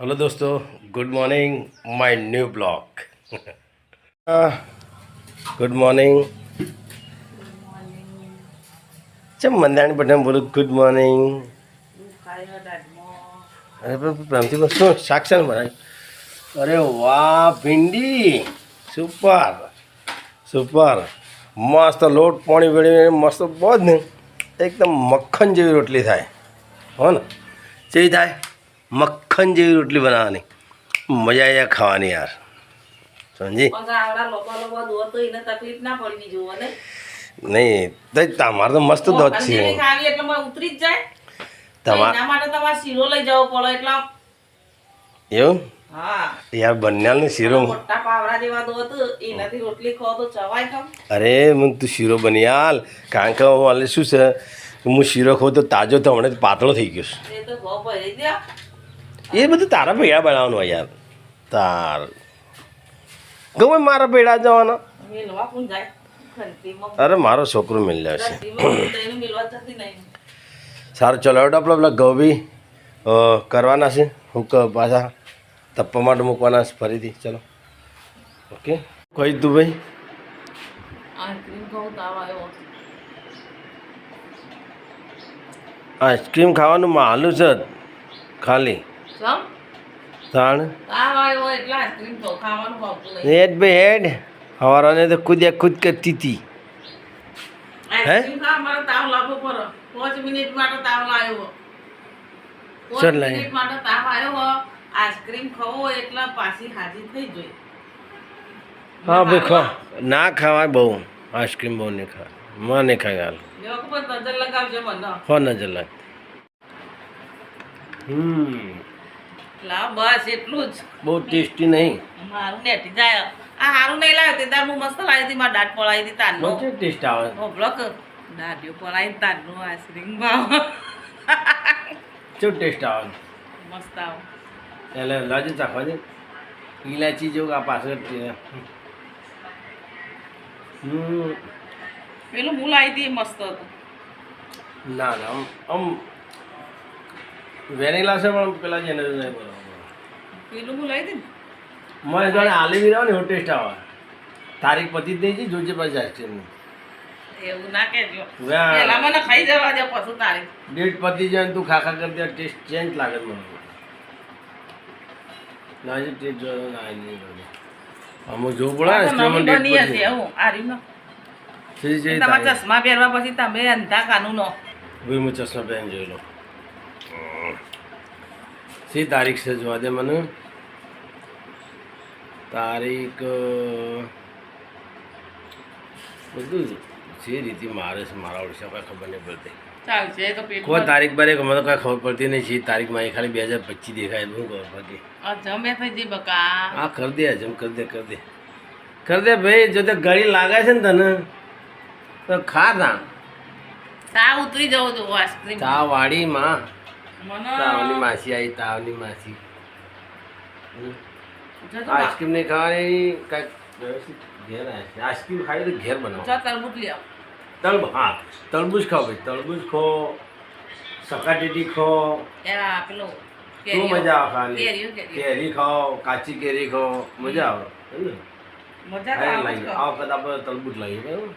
Hello દોસ્તો good morning my new blog good morning ચમ મંદાણી પટેલ બોલું ગુડ મોર્નિંગ અરે પણ પ્રેમથી બસ શું શાક છે ને બનાવ્યું અરે વાહ ભીંડી સુપર સુપર મસ્ત લોટ પાણી વેળી મસ્ત બહુ જ ને એકદમ મક્ખન જેવી રોટલી થાય હો ને કેવી થાય મક્ખન જેવી રોટલી બનાવવાની. મજા આવી જાય ખાવાની યાર. સમજી? ના ને નહીં તો તમારે તો મસ્ત દોધ છે. શીરો એવું? હા. યાર શીરો તો ચવાય ખમ. અરે મને તું શીરો બન્યાલ કારણ કે હું શું છે હું શીરો ખો તો તાજો તો હમણાં પાતળો થઈ ગયો છે. એ દે બધું તારા ભેડા બનાવવાનું હોય યાર. તાર. ગમે મારા ભેડા જવાના. અરે મારો છોકરો મિલ જશે ઘંટીમાં તો એને મેલવા જતી નહીં. સારું ચલો હવે આપણે પેલા ઘઉં બી કરવાના છે. હું પાછા તપ્પા માટે મૂકવાના છે ફરીથી. ચલો. ઓકે. કહી તું ભાઈ? આઈસ્ક્રીમ ખાવાનું માલું છે ખાલી. આઈસ્ક્રીમ તો ખાવાનું ભાવતું નહીં. હેડ બે હેડ. હવારાને તો કૂદ્યા કૂદ કરતી હતી. આઈસ્ક્રીમ ખાવા મારે તાવ લાવવો પડે પાંચ મિનિટ માટે તાવ લાવ્યો. ચાલ મિનિટ માટે તાવ આવ્યો આઈસ્ક્રીમ ખાવો એટલે પાછી હાજી થઈ જોઈ હા ભાઈ ખા. ના ખાવાય બહુ. આઈસ્ક્રીમ બહુ નહીં ખાવા માં નહીં ખાય હાલ. નજર લગાવજો મને. હો ન જલાય હમ. લાવ બસ એટલું જ. બહુ ટેસ્ટી નહીં. મારું નેટી જાય. આ હારું નહીં લાવ્યો તે દાર હું મસ્ત લાવી હતી મારા દાંત પડાવી હતી તારનો. બહુ ટેસ્ટ આવે. ઓ બ્લોક. દાંડીઓ પડાવી તારનો આઈસ્ક્રીમ ભાવ શું ટેસ્ટ આવે? મસ્ત આવો. એટલે લાજુ ચાખવા દે. ઇલાયચી જેવું આ પાછળ છે. પેલું હું લાવી હતી મસ્ત હતું. ના ના આમ વેનીલા છે પણ પેલા જેને નહીં બરાબર પેલું હું લાવી હતી ને? મને જાણે આલી બી ને એવો ટેસ્ટ આવે. તારીખ પતી જ નહીં છે જોજે પાસે આઈસ્ક્રીમ એવું ના કહેજો. પેલા મને ખાઈ જવા દે પછી તારીખ. ડેટ પતી જાય ને તું ખાખા કરી દે ટેસ્ટ ચેન્જ લાગે મને. ના જે ટેસ્ટ જો ના નહીં જોયો અમુક જોવું પડે આ તો આઈસ્ક્રીમમાં નવી ડેટ પતી. એવું આ રહ્યું ને. સીધી સીધી તમારા ચશ્મા પહેરવા પછી તમે અંધા કાનું નો ભાઈ હું ચશ્મા પહેન જોઈ લો સી તારીખ છે જોવા દે મને. તારીખ બધું જે. રીતે મારે છે મારા ઓળશે કાંઈ ખબર નહીં પડતી. તો કોઈ તારીખ બારે મને તો કાંઈ ખબર પડતી નહીં છે તારીખમાં એ ખાલી બે હજાર પચીસ દેખાય શું ખબર પડતી. જમે થઈ જઈ બકા. હા કર દે જમ કર દે કર દે. કર દે ભાઈ જો તે ગળી લાગે છે ને તને તો ખા ના તા ઉતરી જવું તો આઈસ્ક્રીમ તાવ વાળી માં તાવની માસી આવી તાવની માસી. આઈસ્ક્રીમ નહીં ખાવાની કાંઈક ઘેર આઈસ્ક્રીમ ખાવી તો ઘેર બનાવો. તરબૂચ લે આવ. તળબ હા. તરબૂચ ખાઓ ભાઈ. તરબૂચ ખો સકાટેટી ખો. પેલો શું મજા આવે ખાવાની? કેરી ખાઓ કાચી કેરી ખાઓ. મજા આવે? મજા આવે આ વખત આપણે તરબૂચ લાવીએ બરાબર?